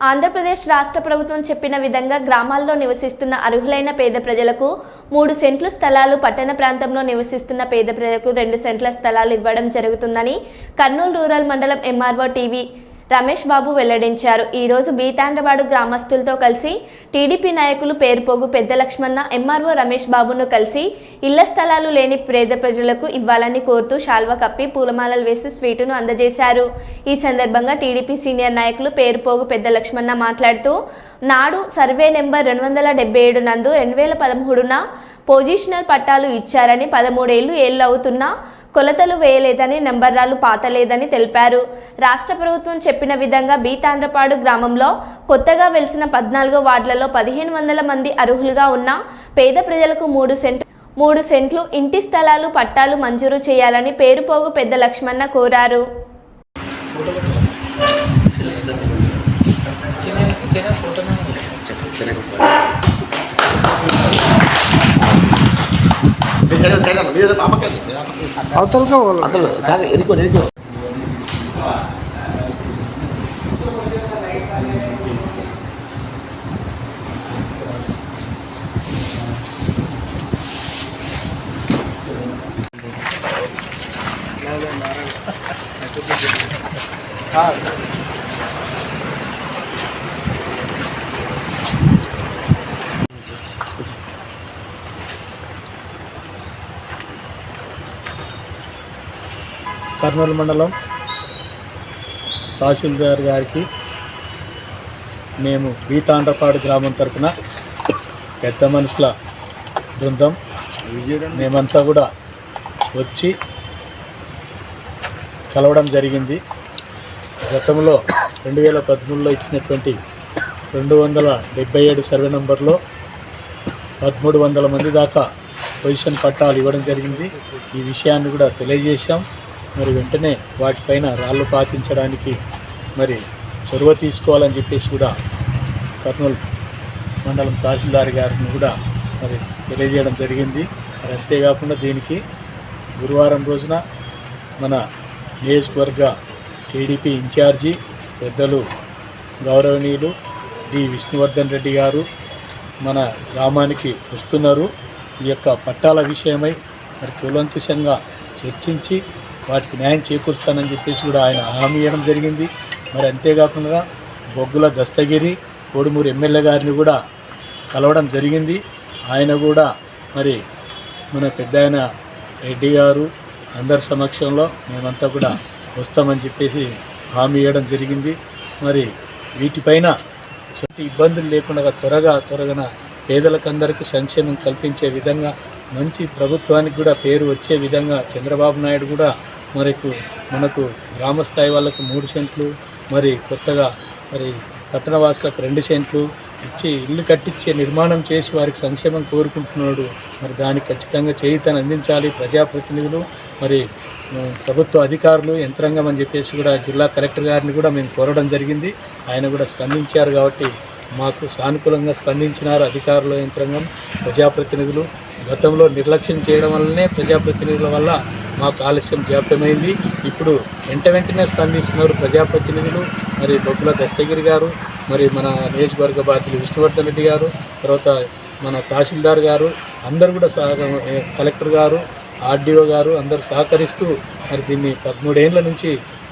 ఆంధ్రప్రదేశ్ రాష్ట్ర ప్రభుత్వం చెప్పిన విధంగా గ్రామాల్లో నివసిస్తున్న అర్హులైన పేద ప్రజలకు మూడు సెంట్లు స్థలాలు పట్టణ ప్రాంతంలో నివసిస్తున్న పేద ప్రజలకు రెండు సెంట్ల స్థలాలు ఇవ్వడం జరుగుతుందని కర్నూలు రూరల్ మండలం ఎంఆర్ఓ టీవీ రమేష్ బాబు వెల్లడించారు. ఈరోజు బీతాండవాడు బీతాండ్రవాడు గ్రామస్తులతో కలిసి టీడీపీ నాయకులు పేరుపోగు పెద్ద లక్ష్మణ ఎంఆర్ఓ రమేష్ బాబును కలిసి ఇళ్ళ స్థలాలు లేని పేద ప్రజలకు ఇవ్వాలని కోరుతూ శాల్వ కప్పి పూలమాలలు వేసి స్వీటును అందజేశారు. ఈ సందర్భంగా టీడీపీ సీనియర్ నాయకులు పేరుపోగు పెద్ద లక్ష్మణ మాట్లాడుతూ నాడు సర్వే నెంబర్ రెండు వందల డెబ్బై ఏడు నందు రెండు వేల పదమూడున పొజిషనల్ పట్టాలు ఇచ్చారని పదమూడేళ్ళు ఏళ్ళు అవుతున్నా కొలతలు వేయలేదని నెంబర్రాలు పాతలేదని తెలిపారు. రాష్ట్ర ప్రభుత్వం చెప్పిన విధంగా బీతాండ్రపాడు గ్రామంలో కొత్తగా వెలిసిన పద్నాలుగో వార్డులలో పదిహేను వందల మంది అర్హులుగా ఉన్న పేద ప్రజలకు మూడు సెంట్ మూడు సెంట్లు ఇంటి స్థలాలు పట్టాలు మంజూరు చేయాలని పేరుపోగు పెద్ద లక్ష్మణ కోరారు. అవతలగా వాళ్ళు అతను సార్ ఎదుకో ఎదుకో కర్నూలు మండలం తహసీల్దార్ గారికి మేము బీతాండ్రపాడు గ్రామం తరఫున పెద్ద మనుషుల బృందం. మేమంతా కూడా వచ్చి కలవడం జరిగింది. గతంలో రెండు వేల పదమూడులో ఇచ్చినటువంటి రెండు వందల డెబ్బై ఏడు సర్వే నంబర్లో పదమూడు వందల మంది దాకా పొజిషన్ పట్టాలు ఇవ్వడం జరిగింది. ఈ విషయాన్ని కూడా తెలియజేశాం. మరి వెంటనే వాటిపైన రాళ్ళు పాకించడానికి మరి చొరవ తీసుకోవాలని చెప్పేసి కూడా కర్నూలు మండలం తహసీల్దార్ గారిని కూడా మరి తెలియజేయడం జరిగింది. మరి అంతేకాకుండా దీనికి గురువారం రోజున మన నియోజకవర్గ టీడీపీ ఇన్ఛార్జి పెద్దలు గౌరవనీయులు డి విష్ణువర్ధన్ రెడ్డి గారు మన గ్రామానికి వస్తున్నారు. ఈ యొక్క పట్టాల విషయమై మరి కూలంకుషంగా చర్చించి వాటికి న్యాయం చేకూరుస్తానని చెప్పేసి కూడా ఆయన హామీ ఇవ్వడం జరిగింది. మరి అంతేకాకుండా బొగ్గుల దస్తగిరి కోడుమూరు ఎమ్మెల్యే గారిని కూడా కలవడం జరిగింది. ఆయన కూడా మరి మన పెద్ద ఆయన రెడ్డి గారు అందరి సమక్షంలో మేమంతా కూడా వస్తామని చెప్పేసి హామీ ఇవ్వడం జరిగింది. మరి వీటిపైన ఎటువంటి ఇబ్బందులు లేకుండా త్వరగా త్వరగా పేదలకందరికీ సంక్షేమం కల్పించే విధంగా మంచి ప్రభుత్వానికి కూడా పేరు వచ్చే విధంగా చంద్రబాబు నాయుడు కూడా మరికు మనకు గ్రామ స్థాయి వాళ్ళకు మూడు సెంట్లు మరి కొత్తగా మరి పట్టణవాసులకు రెండు సెంట్లు ఇచ్చి ఇల్లు కట్టించే నిర్మాణం చేసి వారికి సంక్షేమం కోరుకుంటున్నాడు. మరి దానికి ఖచ్చితంగా చేయితను అందించాలి ప్రజాప్రతినిధులు మరి ప్రభుత్వ అధికారులు యంత్రాంగం అని చెప్పేసి కూడా జిల్లా కలెక్టర్ గారిని కూడా మేము కోరడం జరిగింది. ఆయన కూడా స్పందించారు కాబట్టి మాకు సానుకూలంగా స్పందించినారు అధికారుల యంత్రాంగం ప్రజాప్రతినిధులు. గతంలో నిర్లక్ష్యం చేయడం వల్లనే ప్రజాప్రతినిధుల వల్ల మాకు ఆలస్యం జాప్యమైంది. ఇప్పుడు వెంట వెంటనే స్పందిస్తున్నారు ప్రజాప్రతినిధులు మరి బొగ్గుల దస్తగిరి గారు మరి మన నియోజకవర్గ బాధ్యులు విష్ణువర్ధన్ రెడ్డి గారు తర్వాత మన తహసీల్దార్ గారు అందరు కూడా సహ కలెక్టర్ గారు ఆర్డీఓ గారు అందరు సహకరిస్తూ మరి దీన్ని పదమూడేళ్ళ నుంచి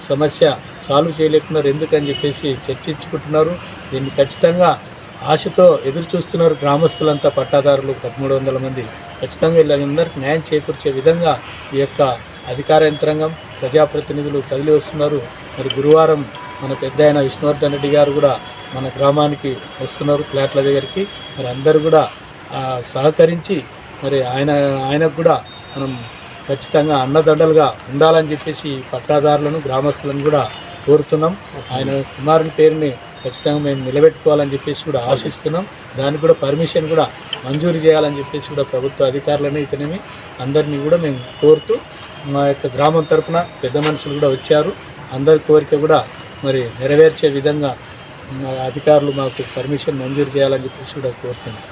సమస్య సాల్వ్ చేయలేకున్నారు. ఎందుకని చెప్పేసి చర్చించుకుంటున్నారు. దీన్ని ఖచ్చితంగా ఆశతో ఎదురు చూస్తున్నారు గ్రామస్తులంతా పట్టాదారులు పదమూడు వందల మంది. ఖచ్చితంగా వీళ్ళందరికీ న్యాయం చేకూర్చే విధంగా ఈ యొక్క అధికార యంత్రాంగం ప్రజాప్రతినిధులు కదిలి వస్తున్నారు. మరి గురువారం మన పెద్ద ఆయన విష్ణువర్ధన్ రెడ్డి గారు కూడా మన గ్రామానికి వస్తున్నారు ఫ్లాట్ల దగ్గరికి. మరి అందరూ కూడా సహకరించి మరి ఆయన ఆయనకు కూడా మనం ఖచ్చితంగా అన్నదండలుగా ఉండాలని చెప్పేసి ఈ పట్టాదారులను గ్రామస్తులను కూడా కోరుతున్నాం. ఆయన కుమారుని పేరుని ఖచ్చితంగా మేము నిలబెట్టుకోవాలని చెప్పేసి కూడా ఆశిస్తున్నాం. దానికి కూడా పర్మిషన్ కూడా మంజూరు చేయాలని చెప్పేసి కూడా ప్రభుత్వ అధికారులని ఇతనేమి అందరినీ కూడా మేము కోరుతూ మా యొక్క గ్రామం తరఫున పెద్ద మనుషులు కూడా వచ్చారు. అందరి కోరిక కూడా మరి నెరవేర్చే విధంగా మా అధికారులు మాకు పర్మిషన్ మంజూరు చేయాలని చెప్పేసి కూడా కోరుతున్నాం.